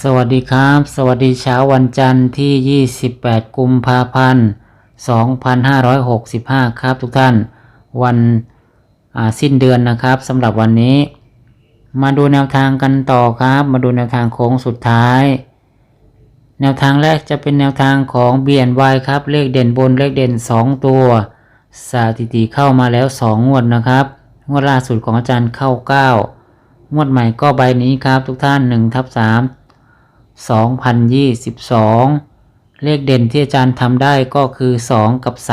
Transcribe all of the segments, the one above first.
สวัสดีครับ สวัสดีเช้าวันจันทร์ที่ 28 กุมภาพันธ์ 2565 ครับทุกท่าน วันสิ้นเดือนนะครับสำหรับวันนี้ มาดูแนวทางกันต่อครับ มาดูแนวทางโค้งสุดท้าย แนวทางแรกจะเป็นแนวทางของ BNY ครับ เลขเด่นบนเลขเด่น 2 ตัว สถิติเข้ามาแล้ว 2 งวดนะครับงวดล่าสุดของอาจารย์เข้า 9 งวดใหม่ก็ใบนี้ครับทุกท่าน1ทับ3 2022 เลขเด่นที่อาจารย์ทำได้ก็คือ 2 กับ 3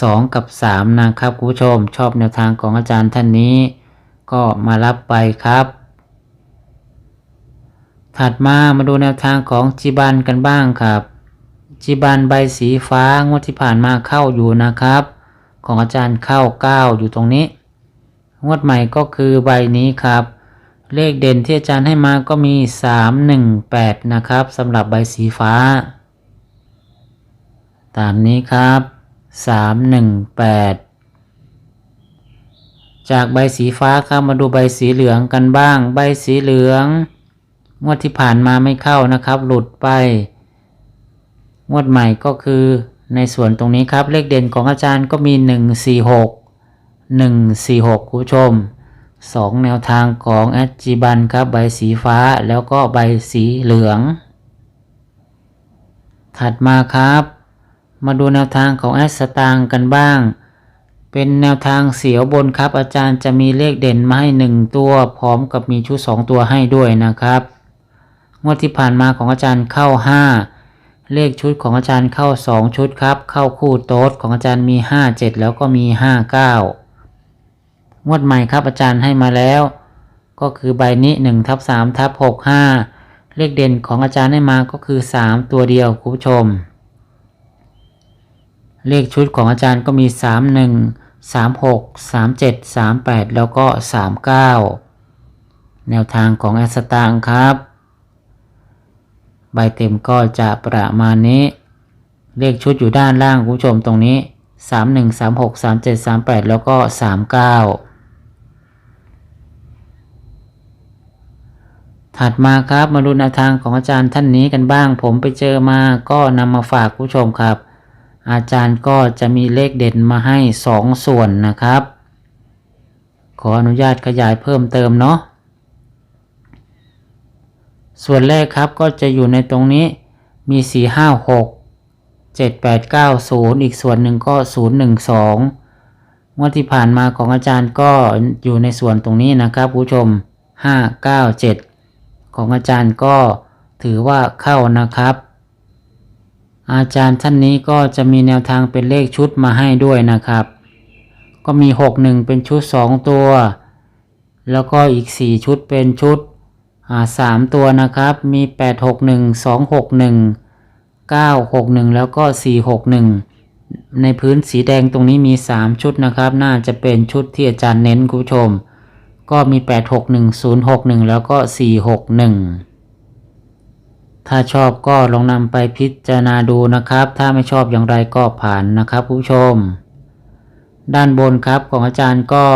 2 กับ 3 นะครับคุณผู้ชมชอบแนวทางของอาจารย์ท่านนี้ ก็มารับไปครับ ถัดมามาดูแนวทางของจิบันกันบ้างครับ จิบันใบสีฟ้างวดที่ผ่านมาเข้าอยู่นะครับ ของอาจารย์เข้า 9 อยู่ตรงนี้ งวดใหม่ก็คือใบนี้ครับ เลขเด่นที่อาจารย์ให้มาก็มี 3 1 8 นะครับสำหรับใบสีฟ้า ตามนี้ครับ 3 1 8 จากใบสีฟ้าครับมาดูใบสีเหลืองกันบ้าง ใบสีเหลืองงวดที่ผ่านมาไม่เข้านะครับ หลุดไป งวดใหม่ก็คือในส่วนตรงนี้ครับเลขเด่นของอาจารย์ก็มี 1 4 6 1 4 6คุณผู้ชม สองแนวทางของแอดจีบันครับใบสีฟ้าแล้วก็ใบสีเหลือง ถัดมาครับ มาดูแนวทางของแอดสตางกันบ้าง เป็นแนวทางเสียวบนครับ อาจารย์จะมีเลขเด่นมาให้หนึ่งตัว พร้อมกับมีชุดสองตัวให้ด้วยนะครับงวดที่ผ่านมาของอาจารย์เข้า 5 เลขชุดของอาจารย์เข้า 2 ชุดครับ เข้าคู่โต๊ดของอาจารย์มี 5 7 แล้วก็มี 5 9 งวดใหม่ครับอาจารย์ให้มาแล้ว ก็คือใบนี้1ทับ3ทับ6 5 เลขเด่นของอาจารย์ให้มาก็คือ 3 ตัวเดียวคุณผู้ชม เลขชุดของอาจารย์ก็มี 3 1 3 6 3 7 3 8 แล้วก็ 3 9 แนวทางของแอสตางครับ ใบเต็มก็จะประมาณนี้ เลขชุดอยู่ด้านล่างคุณผู้ชมตรงนี้ 3 1 3 6 3 7 3 8 แล้วก็ 3 ถัดมาครับมาดูแนวทางของอาจารย์ท่านนี้กันบ้าง ผมไปเจอมาก็นำมาฝากผู้ชมครับ อาจารย์ก็จะมีเลขเด่นมาให้ 2 ส่วนนะครับ ขออนุญาตขยายเพิ่มเติมเนาะส่วนแรกครับก็จะอยู่ในตรงนี้มี 4 5 6 7 8 9 0 อีกส่วนหนึ่งก็ 0 1 2งวดที่ผ่านมาของอาจารย์ก็อยู่ในส่วนตรงนี้นะครับผู้ชม 5 9 7 ของอาจารย์ก็ถือว่าเข้านะครับ อาจารย์ท่านนี้ก็จะมีแนวทางเป็นเลขชุดมาให้ด้วยนะครับ ก็มี 6 1 เป็นชุด 2 ตัว แล้วก็อีก 4 ชุดเป็นชุดสามตัวนะครับ มี 8 6 1 2 6 1 9 6 1 แล้วก็ 4 6 1 ในพื้นสีแดงตรงนี้มี 3 ชุดนะครับ น่าจะเป็นชุดที่อาจารย์เน้นคุณผู้ชม ก็มี 8 6 1 0 6 1 แล้วก็ 4 6 1 ถ้าชอบก็ลองนำไปพิจารณาดูนะครับ ถ้าไม่ชอบอย่างไรก็ผ่านนะครับคุณผู้ชม ด้านบนครับของอาจารย์ก็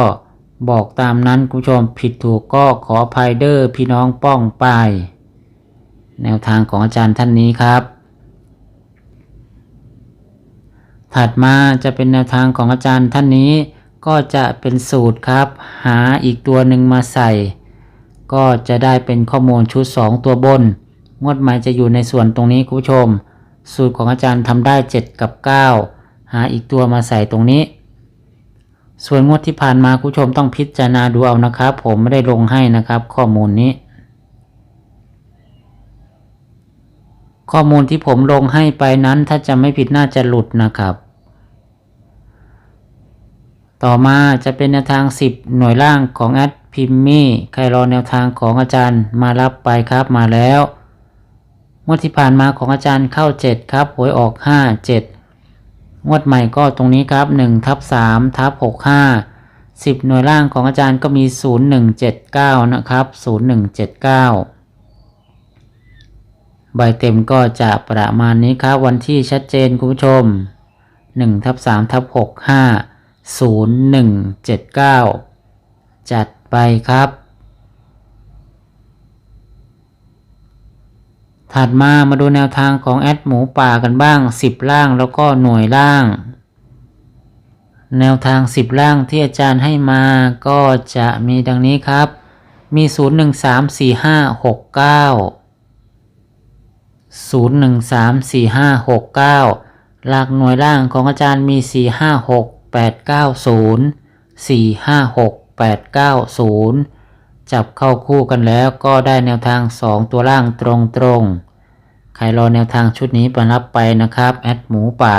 บอกตามนั้นคุณผู้ชมผิดถูกก็ขออภัยเดอร์พี่น้องป้องไป แนวทางของอาจารย์ท่านนี้ครับ ถัดมาจะเป็นแนวทางของอาจารย์ท่านนี้ ก็จะเป็นสูตรครับ หาอีกตัวหนึ่งมาใส่ ก็จะได้เป็นข้อมูลชุด 2 ตัวบน งวดหม่จะอยู่ในส่วนตรงนี้คุณผู้ชม สูตรของอาจารย์ทำได้ 7 กับ 9 หาอีกตัวมาใส่ตรงนี้ ส่วนงวดที่ผ่านมาคุณผู้ชมต้องพิจารณาดูเอานะครับ ผมไม่ได้ลงให้นะครับ ข้อมูลนี้ ข้อมูลที่ผมลงให้ไปนั้นถ้าจะไม่ผิดน่าจะหลุดนะครับ ต่อมาจะเป็นแนวทาง 10 หน่วยล่างของแอดพิมมี่ใครรอแนวทางของอาจารย์มารับไปครับมาแล้วงวดที่ผ่านมาของอาจารย์เข้า 7 ครับหวยออก 5 7 งวดใหม่ก็ตรงนี้ครับ1ทับ3ทับ6 5 10 หน่วยล่างของอาจารย์ก็มี 0179 นะครับ 0179ใบเต็มก็จะประมาณนี้ครับ วันที่ชัดเจนคุณผู้ชม1ทับ3ทับ6 5 0179 จัดไปครับ ถัดมามาดูแนวทางของแอดหมูป่ากันบ้าง 10 ล่างแล้วก็หน่วยล่าง แนวทาง 10 ล่างที่อาจารย์ให้มาก็จะมีดังนี้ครับ มี 0 1 3 4 5 6 9 0 1 3 4 5 6 9 หลักหน่วยล่างของอาจารย์มี 4 5 6 8 9 0 4 5 6 8 9 0 จับเข้าคู่กันแล้วก็ได้แนวทาง 2 ตัวล่างตรงตรงๆ ใครรอแนวทางชุดนี้ไปรับไปนะครับแอดหมูป่า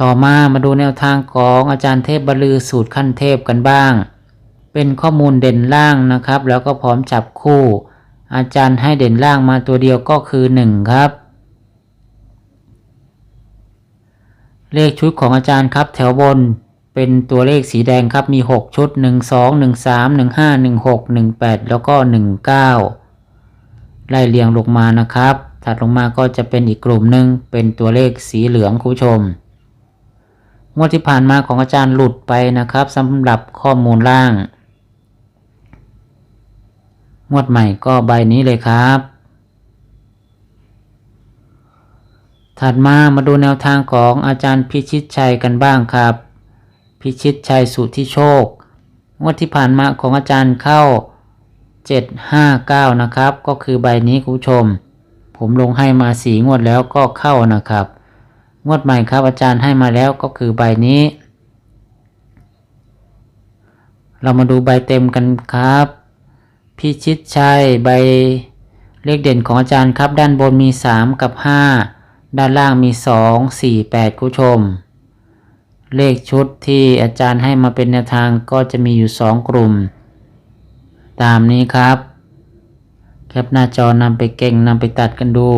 ต่อมามาดูแนวทางของอาจารย์เทพบลือสูตรขั้นเทพกันบ้าง เป็นข้อมูลเด่นล่างนะครับ แล้วก็พร้อมจับคู่ อาจารย์ให้เด่นล่างมาตัวเดียวก็คือ 1 ครับ เลขชุดของอาจารย์ครับ แถวบนเป็นตัวเลขสีแดงครับมี 6 ชุด 1 2 1 3 1 5 1 6 1 8 แล้วก็ 19 ไล่เรียงลงมานะครับ ถัดลงมาก็จะเป็นอีกกลุ่มหนึ่งเป็นตัวเลขสีเหลืองคุณผู้ชม งวดที่ผ่านมาของอาจารย์หลุดไปนะครับสำหรับข้อมูลล่าง งวดใหม่ก็ใบนี้เลยครับ ถัดมามาดูแนวทางของอาจารย์พิชิตชัยกันบ้างครับ พิชิตชัยสุทธิโชค งวดที่ผ่านมาของอาจารย์เข้า 759 นะครับ ก็คือใบนี้คุณผู้ชม ผมลงให้มาสีงวดแล้วก็เข้านะครับ งวดใหม่ครับอาจารย์ให้มาแล้วก็คือใบนี้ เรามาดูใบเต็มกันครับ พิชิตชัยใบเลขเด่นของอาจารย์ครับ ด้านบนมี 3 กับ 5 ด้านล่างมี2 4 8คุณผู้ชม เลขชุดที่อาจารย์ให้มาเป็นแนวทางก็จะมีอยู่2กลุ่ม ตามนี้ครับ แคปหน้าจอนำไปเก่งนำไปตัดกันดู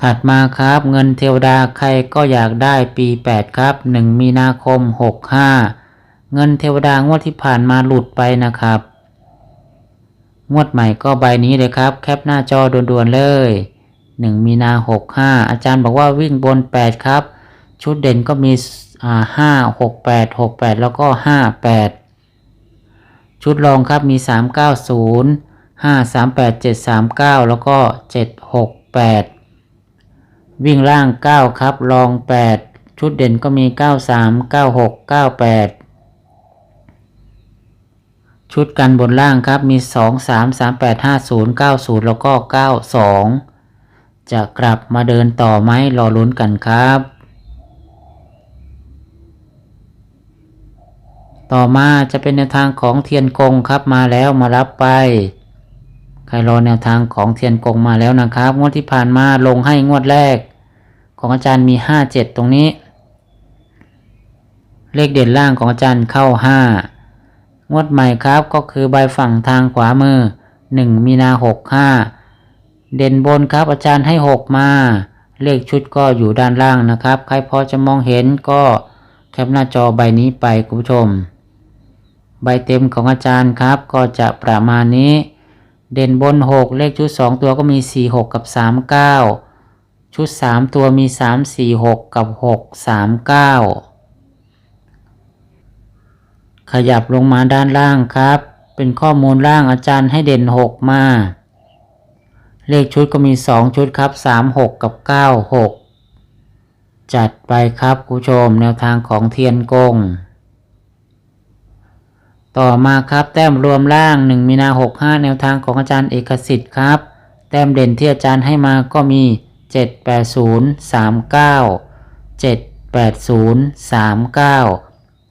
ถัดมาครับเงินเทวดาใครก็อยากได้ปี 8 ครับ 1 มีนาคม 65 เงินเทวดางวดที่ผ่านมาหลุดไปนะครับ งวดใหม่ก็ใบนี้เลยครับ แคปหน้าจอด่วนๆเลย 1 มีนา65 อาจารย์บอกว่าวิ่งบน 8 ครับ ชุดเด่นก็มีอ่า5 6 8 6 8แล้วก็58ชุดรองครับมี390 5 3 8 7 3 9แล้วก็7 6 8วิ่งล่าง9ครับรอง8ชุดเด่นก็มี93 96 98 ชุดกันบนล่างครับมี 2 3 3 8 5 0 9 0 แล้วก็ 92 จะกลับมาเดินต่อไหมรอลุ้นกันครับ ต่อมาจะเป็นแนวทางของเทียนกงครับมาแล้วมารับไป ใครรอแนวทางของเทียนกงมาแล้วนะครับ งวดที่ผ่านมาลงให้งวดแรก ของอาจารย์มี 57 ตรงนี้ เลขเด่นล่างของอาจารย์เข้า 5 งวดใหม่ครับก็คือใบฝั่งทางขวามือ 1 มีนา65 เด่นบนครับอาจารย์ให้ 6 มา เลขชุดก็อยู่ด้านล่างนะครับ ใครพอจะมองเห็นก็แคปหน้าจอใบนี้ไปคุณผู้ชม ใบเต็มของอาจารย์ครับก็จะประมาณนี้ เด่นบน 6 เลขชุด 2 ตัวก็มี 4 6 กับ 39 ชุด 3 ตัวมี 3 4 6 กับ 6 3 9 ขยับลงมาด้านล่างครับ เป็นข้อมูลล่างอาจารย์ให้เด่น 6 มา เลขชุดก็มี 2 ชุดครับ 3 6 กับ 9 6 จัดไปครับคุณผู้ชมแนวทางของเทียนกง ต่อมาครับแต้มรวมล่าง 1 มีนา 65 แนวทางของอาจารย์เอกสิทธิ์ครับ แต้มเด่นที่อาจารย์ให้มาก็มี 780 39 780 39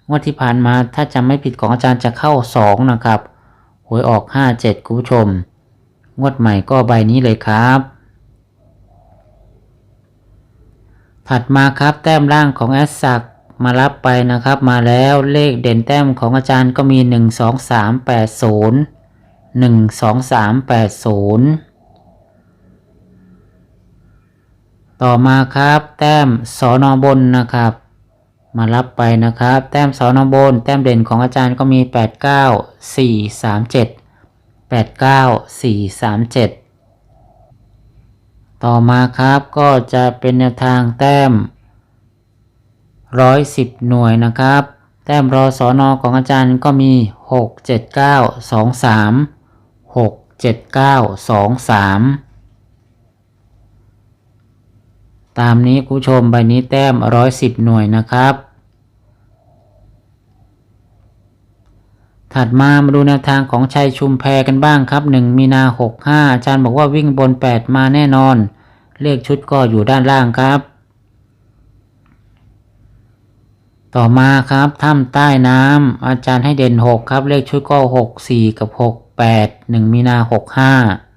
งวดที่ผ่านมาถ้าจำไม่ผิดของอาจารย์จะเข้า2นะครับหวยออก57คุณผู้ชม งวดใหม่ก็ใบนี้เลยครับ ถัดมาครับแต้มล่างของแอสซักมารับไปนะครับ มาแล้วเลขเด่นแต้มของอาจารย์ก็มี1 2 3 8 0 1 2 3 8 0ต่อมาครับ แต้มสอนอบนนะครับ มารับไปนะครับ แต้มสอนอบน แต้มเด่นของอาจารย์ก็มี 8 9 4 3 7 8 9 4 3 7 ต่อมาครับก็จะเป็นแนวทางแต้ม 110 หน่วยนะครับ แต้มรอสอนอของอาจารย์ก็มี 6 7 9 2 3 6 7 9 2 3 ตามนี้คุณชมใบนี้แต้ม110หน่วยนะครับ ถัดมามาดูแนวทางของชัยชุมแพกันบ้างครับ 1 มีนา65อาจารย์บอกว่าวิ่งบน 8 มาแน่นอน เลขชุดก็อยู่ด้านล่างครับ ต่อมาครับถ้ำใต้น้ำอาจารย์ให้เด่น 6 ครับ เลขชุดก็ 6 4 กับ 6 8 1 มีนา65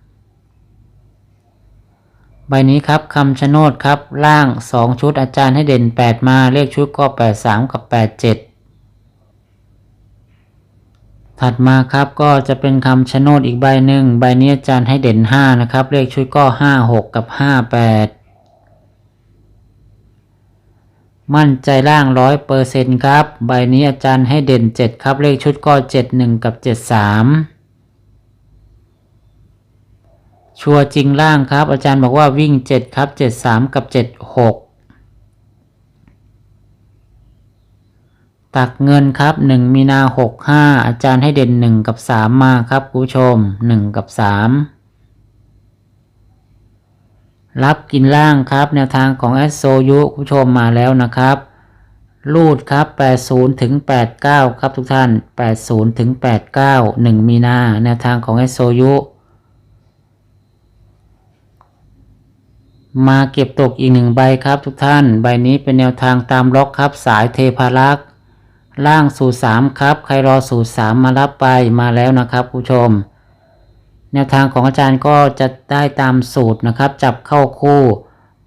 ใบนี้ครับคำชะโนดครับล่าง 2 ชุดอาจารย์ให้เด่น 8 มาเลขชุดก็ 83 กับ 87 ถัดมาครับก็จะเป็นคำชะโนดอีกใบหนึ่งใบนี้อาจารย์ให้เด่น 5 นะครับ เลขชุดก็ 5 6 กับ 58 มั่นใจล่างร้อยเปอร์เซ็นครับ ใบนี้อาจารย์ให้เด่น 7 ครับ เลขชุดก็ 71 กับ 73 ชัวจริงล่างครับ อาจารย์บอกว่าวิ่ง 7 ครับ 73 กับ 76 ตักเงินครับ 1 มีนา 65 อาจารย์ให้เด่น 1 กับ 3 มาครับคุณผู้ชม 1 กับ 3 รับกินล่างครับ แนวทางของแอสโซยุคุณผู้ชมมาแล้วนะครับ รูดครับ 80 ถึง 89 ครับทุกท่าน 80 ถึง 89 1 มีนา แนวทางของแอสโซยุ มาเก็บตกอีกหนึ่งใบครับทุกท่าน ใบนี้เป็นแนวทางตามล็อกครับสายเทพารักษ์ล่างสู่สามครับ ใครรอสู่สามมารับไปมาแล้วนะครับผู้ชม แนวทางของอาจารย์ก็จะได้ตามสูตรนะครับ จับเข้าคู่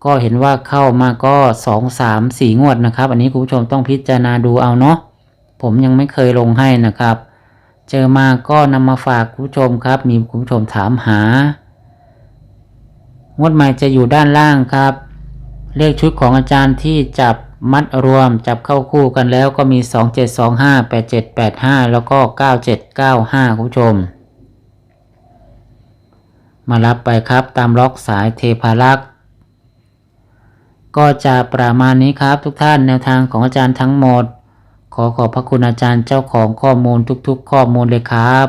ก็เห็นว่าเข้ามาก็สองสามสี่งวดนะครับ อันนี้คุณผู้ชมต้องพิจารณาดูเอาเนาะผมยังไม่เคยลงให้นะครับ เจอมาก็นำมาฝากคุณผู้ชมครับ มีคุณผู้ชมถามหา งวดใหม่จะอยู่ด้านล่างครับ เลขชุดของอาจารย์ที่จับมัดรวมจับเข้าคู่กันแล้วก็มี 2725 8785 แล้วก็ 9795 คุณผู้ชม มารับไปครับตามล็อกสายเทพารักษ์ก็จะประมาณนี้ครับทุกท่านแนวทางของอาจารย์ทั้งหมด ขอขอบพระคุณอาจารย์เจ้าของข้อมูลทุกๆ ข้อมูลเลยครับ